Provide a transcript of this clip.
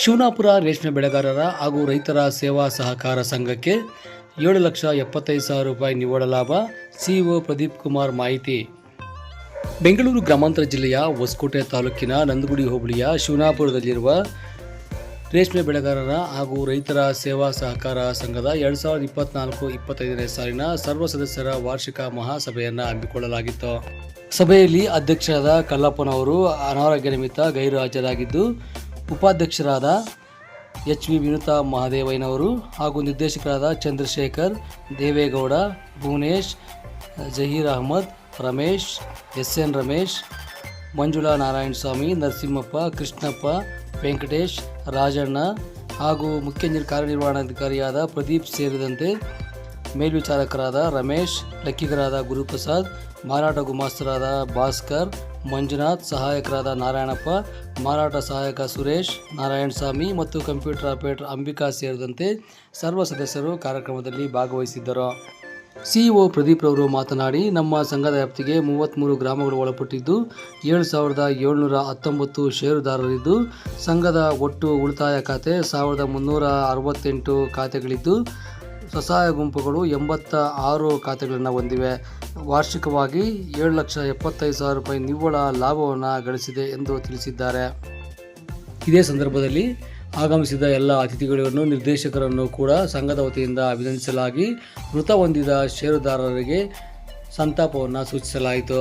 ಶಿವನಾಪುರ ರೇಷ್ಮೆ ಬೆಳೆಗಾರರ ಹಾಗೂ ರೈತರ ಸೇವಾ ಸಹಕಾರ ಸಂಘಕ್ಕೆ ಏಳು ಲಕ್ಷ ಎಪ್ಪತ್ತೈದು ಸಾವಿರ ರೂಪಾಯಿ ನಿವ್ವಳ ಲಾಭ. ಸಿಇಒ ಪ್ರದೀಪ್ ಕುಮಾರ್ ಮಾಹಿತಿ. ಬೆಂಗಳೂರು ಗ್ರಾಮಾಂತರ ಜಿಲ್ಲೆಯ ಹೊಸಕೋಟೆ ತಾಲೂಕಿನ ನಂದಗುಡಿ ಹೋಬಳಿಯ ಶಿವನಾಪುರದಲ್ಲಿರುವ ರೇಷ್ಮೆ ಬೆಳೆಗಾರರ ಹಾಗೂ ರೈತರ ಸೇವಾ ಸಹಕಾರ ಸಂಘದ ಎರಡು ಸಾವಿರದ ಇಪ್ಪತ್ನಾಲ್ಕು ಇಪ್ಪತ್ತೈದನೇ ಸಾಲಿನ ಸರ್ವ ಸದಸ್ಯರ ವಾರ್ಷಿಕ ಮಹಾಸಭೆಯನ್ನು ಹಮ್ಮಿಕೊಳ್ಳಲಾಗಿತ್ತು. ಸಭೆಯಲ್ಲಿ ಅಧ್ಯಕ್ಷರಾದ ಕಲ್ಲಪ್ಪನವರು ಅನಾರೋಗ್ಯ ನಿಮಿತ್ತ ಗೈರು ಹಾಜರಾಗಿದ್ದು ಉಪಾಧ್ಯಕ್ಷರಾದ ಎಚ್ ವಿ ವಿನುತಾ ಮಹಾದೇವಯ್ಯನವರು ಹಾಗೂ ನಿರ್ದೇಶಕರಾದ ಚಂದ್ರಶೇಖರ್, ದೇವೇಗೌಡ, ಭುವನೇಶ್, ಜಹೀರ್ ಅಹಮದ್, ರಮೇಶ್ ಎಸ್ ಎನ್ ರಮೇಶ್, ಮಂಜುಳಾ ನಾರಾಯಣ ಸ್ವಾಮಿ ನರಸಿಂಹಪ್ಪ, ಕೃಷ್ಣಪ್ಪ, ವೆಂಕಟೇಶ್, ರಾಜಣ್ಣ ಹಾಗೂ ಮುಖ್ಯ ನಿರ್- ಕಾರ್ಯನಿರ್ವಹಣಾಧಿಕಾರಿಯಾದ ಪ್ರದೀಪ್ ಸೇರಿದಂತೆ ಮೇಲ್ವಿಚಾರಕರಾದ ರಮೇಶ್, ಲೆಕ್ಕಿಗರಾದ ಗುರುಪ್ರಸಾದ್, ಮಾರಾಟ ಗುಮಾಸ್ತರಾದ ಭಾಸ್ಕರ್, ಮಂಜುನಾಥ್, ಸಹಾಯಕರಾದ ನಾರಾಯಣಪ್ಪ, ಮಾರಾಟ ಸಹಾಯಕ ಸುರೇಶ್, ನಾರಾಯಣ ಸ್ವಾಮಿ ಮತ್ತು ಕಂಪ್ಯೂಟರ್ ಆಪರೇಟರ್ ಅಂಬಿಕಾ ಸೇರಿದಂತೆ ಸರ್ವ ಸದಸ್ಯರು ಕಾರ್ಯಕ್ರಮದಲ್ಲಿ ಭಾಗವಹಿಸಿದ್ದರು. ಸಿಇಒ ಪ್ರದೀಪ್ ಅವರು ಮಾತನಾಡಿ, ನಮ್ಮ ಸಂಘದ ವ್ಯಾಪ್ತಿಗೆ ಮೂವತ್ತ್ಮೂರು ಗ್ರಾಮಗಳು ಒಳಪಟ್ಟಿದ್ದು, ಏಳು ಸಾವಿರದ ಏಳ್ನೂರ ಹತ್ತೊಂಬತ್ತು ಷೇರುದಾರರಿದ್ದು, ಸಂಘದ ಒಟ್ಟು ಉಳಿತಾಯ ಖಾತೆ ಸಾವಿರದ ಮುನ್ನೂರ ಅರವತ್ತೆಂಟು ಖಾತೆಗಳಿದ್ದು ಸ್ವಸಹಾಯ ಗುಂಪುಗಳು ಎಂಬತ್ತ ಆರು ಖಾತೆಗಳನ್ನು ಹೊಂದಿವೆ. ವಾರ್ಷಿಕವಾಗಿ ಏಳು ಲಕ್ಷ ಎಪ್ಪತ್ತೈದು ಸಾವಿರ ರೂಪಾಯಿ ನಿವ್ವಳ ಲಾಭವನ್ನು ಗಳಿಸಿದೆ ಎಂದು ತಿಳಿಸಿದ್ದಾರೆ. ಇದೇ ಸಂದರ್ಭದಲ್ಲಿ ಆಗಮಿಸಿದ ಎಲ್ಲ ಅತಿಥಿಗಳನ್ನು ನಿರ್ದೇಶಕರನ್ನು ಕೂಡ ಸಂಘದ ವತಿಯಿಂದ ಅಭಿನಂದಿಸಲಾಗಿ ಮೃತ ಹೊಂದಿದ ಷೇರುದಾರರಿಗೆ ಸಂತಾಪವನ್ನು ಸೂಚಿಸಲಾಯಿತು.